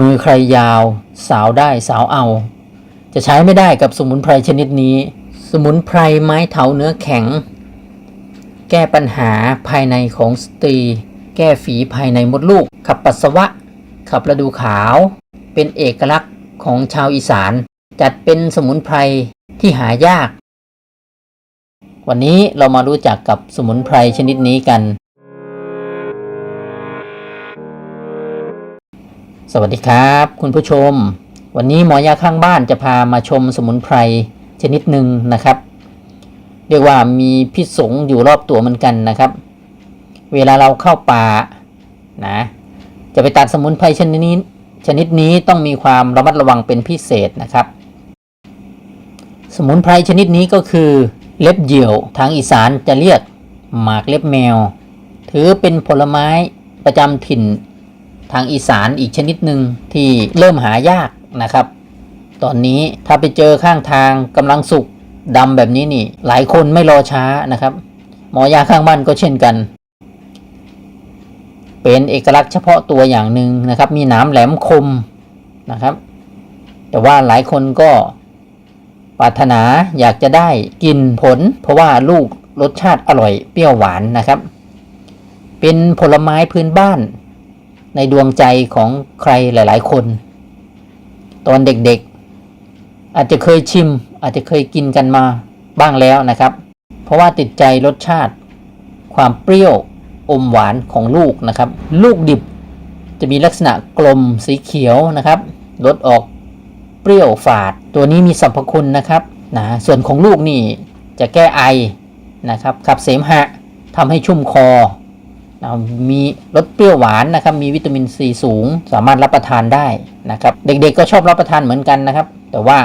มือใครยาว สาวได้สาวเอา จะใช้ไม่ได้กับสมุนไพรชนิดนี้ สมุนไพรไม้เถาเนื้อแข็ง แก้ปัญหาภายในของสตรี แก้ฝีภายในมดลูก ขับปัสสาวะ ขับระดูขาว เป็นเอกลักษณ์ของชาวอีสาน จัดเป็นสมุนไพรที่หายาก วันนี้เรามารู้จักกับสมุนไพรชนิดนี้กัน สวัสดีครับ คุณผู้ชม วันนี้หมอยาข้างบ้านจะพามาชมสมุนไพรชนิดหนึ่งนะครับ เรียกว่ามีพิษสงอยู่รอบตัวเหมือนกันนะครับ เวลาเราเข้าป่านะจะไปตัดสมุนไพรชนิดนี้ชนิดนี้ต้องมีความระมัดระวังเป็นพิเศษนะครับ สมุนไพรชนิดนี้ก็คือเล็บเหยี่ยวทางอีสานจะเรียกหมากเล็บแมว ถือเป็นผลไม้ประจำถิ่น ทางอีสานอีกชนิดหนึ่งที่เริ่มหายากนะครับ ตอนนี้ถ้าไปเจอข้างทางกำลังสุกดำแบบนี้นี่ หลายคนไม่รอช้านะครับ หมอยาข้างบ้านก็เช่นกัน เป็นเอกลักษณ์เฉพาะตัวอย่างหนึ่งนะครับ มีหนามแหลมคมนะครับ แต่ว่าหลายคนก็ปรารถนาอยากจะได้กินผล เพราะว่าลูกรสชาติอร่อยเปรี้ยวหวานนะครับ เป็นผลไม้พื้นบ้าน ในดวงใจของใครหลาย ๆ คน ตอนเด็กๆ อาจจะเคยชิม อาจจะเคยกินกันมาบ้างแล้วนะครับ เพราะว่าติดใจรสชาติ ความเปรี้ยวอมหวานของลูกนะครับ ลูกดิบจะมีลักษณะกลมสีเขียวนะครับรสออกเปรี้ยวฝาด ตัวนี้มีสรรพคุณนะครับนะส่วนของลูกนี่จะแก้ไอนะครับขับเสมหะทำให้ชุ่มคอ มีรสเปรี้ยวหวานนะครับ มีวิตามินซีสูง สามารถรับประทานได้นะครับ เด็กๆก็ชอบรับประทานเหมือนกันนะครับ แต่ว่า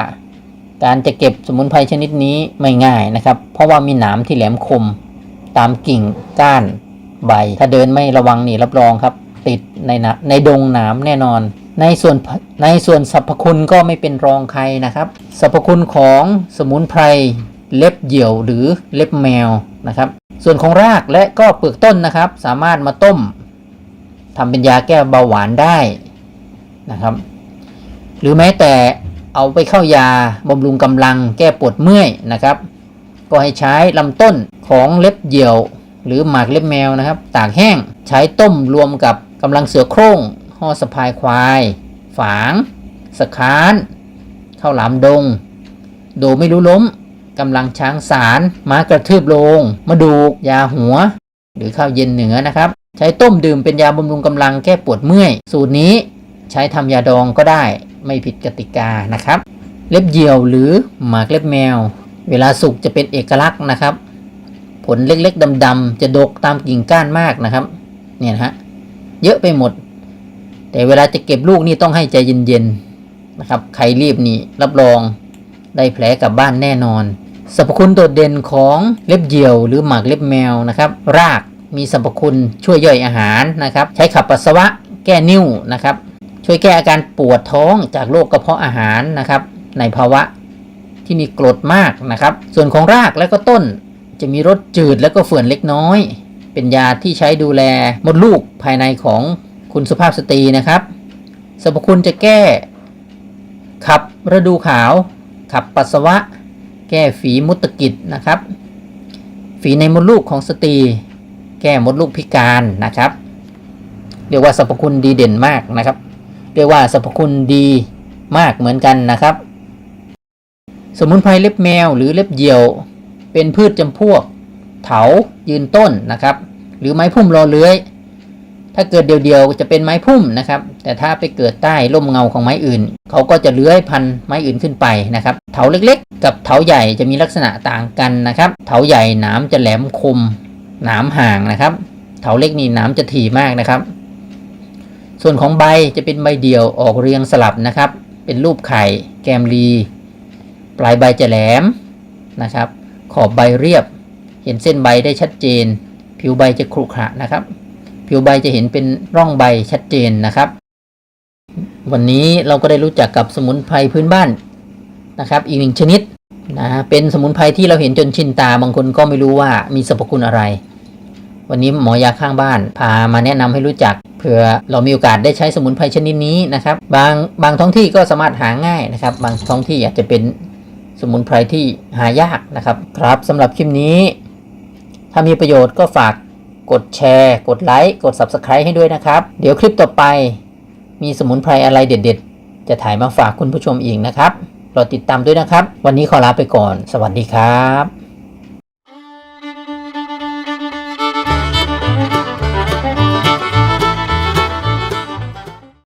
การจะเก็บสมุนไพรชนิดนี้ไม่ง่ายนะครับ เพราะว่ามีหนามที่แหลมคม ตามกิ่งก้านใบ ถ้าเดินไม่ระวังนี่รับรองครับ ติดในนในดงหนามแน่นอน ในส่วนในส่วนสรรพคุณก็ไม่เป็นรองใครนะครับ สรรพคุณของสมุนไพรเล็บเหยี่ยวหรือเล็บแมวนะครับ ส่วนของรากและก็เปลือกต้นนะครับ สามารถมาต้มทำเป็นยาแก้เบาหวานได้นะครับ หรือแม้แต่เอาไปเข้ายาบำรุงกำลังแก้ปวดเมื่อยนะครับ ก็ให้ใช้ลำต้นของเล็บเหยี่ยว หรือหมากเล็บแมวนะครับ ตากแห้งใช้ต้มรวมกับกำลังเสือโคร่งห่อสะพายควาย ฝาง สะคานข้าวหลามดง โดไม่รู้ล้ม กำลังช้างสารม้ากระทืบโลงมะดูก ยาหัว หรือข้าวเย็นเหนือนะครับ ใช้ต้มดื่มเป็นยาบำรุงกำลังแก้ปวดเมื่อย สูตรนี้ใช้ทำยาดองก็ได้ไม่ผิดกติกานะครับ เล็บเหยี่ยวหรือหมากเล็บแมว เวลาสุกจะเป็นเอกลักษณ์นะครับ ผลเล็กๆดำๆจะดกตามกิ่งก้านมากนะครับ เนี่ยนะฮะเยอะไปหมด แต่เวลาจะเก็บลูกนี่ต้องให้ใจเย็นๆนะครับ ใครรีบนี่รับรองได้แผลกลับบ้านแน่นอน สรรพคุณโดดเด่นของเล็บเหยี่ยว หรือหมากเล็บแมวนะครับ รากมีสรรพคุณช่วยย่อยอาหารนะครับ ใช้ขับปัสสาวะ แก้นิ่วนะครับ ช่วยแก้อาการปวดท้องจากโรคกระเพาะอาหารนะครับ ในภาวะที่มีกรดมากนะครับ ส่วนของรากและก็ต้นจะมีรสจืดและก็เฝื่อนเล็กน้อย เป็นยาที่ใช้ดูแลมดลูกภายในของคุณสุภาพสตรีนะครับ สรรพคุณจะแก้ ขับฤดูขาว ขับปัสสาวะ แก้ฝีมุตกิจนะครับ ฝีในมดลูกของสตรี แก้มดลูกพิการนะครับ เรียกว่าสรรพคุณดีเด่นมากนะครับ เรียกว่าสรรพคุณดีมากเหมือนกันนะครับ สมุนไพรเล็บแมวหรือเล็บเหยี่ยว เป็นพืชจำพวก เถายืนต้นนะครับ หรือไม้พุ่มรอเลื้อย ถ้าเกิดเดียวๆจะเป็นไม้พุ่มนะครับ แต่ถ้าไปเกิดใต้ร่มเงาของไม้อื่น เขาก็จะเลื้อยพันไม้อื่นขึ้นไปนะครับ เถาเล็กๆ กับเถาใหญ่จะมีลักษณะต่างกันนะครับ เถาใหญ่หนามจะแหลมคม หนามห่างนะครับ เถาเล็กนี่หนามจะถี่มากนะครับ ส่วนของใบจะเป็นใบเดี่ยวออกเรียงสลับนะครับ เป็นรูปไข่ แกมลี ปลายใบจะแหลมนะครับ ขอบใบเรียบ เห็นเส้นใบได้ชัดเจน ผิวใบจะขรุขระนะครับผิวใบจะเห็นเป็นร่องใบชัดเจนนะครับ วันนี้เราก็ได้รู้จักกับสมุนไพรพื้นบ้านนะครับอีกหนึ่งชนิดนะเป็นสมุนไพรที่เราเห็นจนชินตาบางคนก็ไม่รู้ว่ามีสรรพคุณอะไร วันนี้หมอยาข้างบ้าน พามาแนะนำให้รู้จักเผื่อเรามีโอกาสได้ใช้สมุนไพรชนิดนี้นะครับ บางบางท้องที่ก็สามารถหาง่ายนะครับ บางท้องที่อาจจะเป็นสมุนไพรที่หายากนะครับ ครับสำหรับคลิปนี้ ถ้ามีประโยชน์ก็ฝากกดแชร์ กดไลค์ กด Subscribe ให้ด้วยนะครับ เดี๋ยวคลิปต่อไป มีสมุนไพรอะไรเด็ด ๆ จะถ่ายมาฝากคุณผู้ชมอีกนะครับรอติดตามด้วยนะครับ วันนี้ขอลาไปก่อน สวัสดีครับ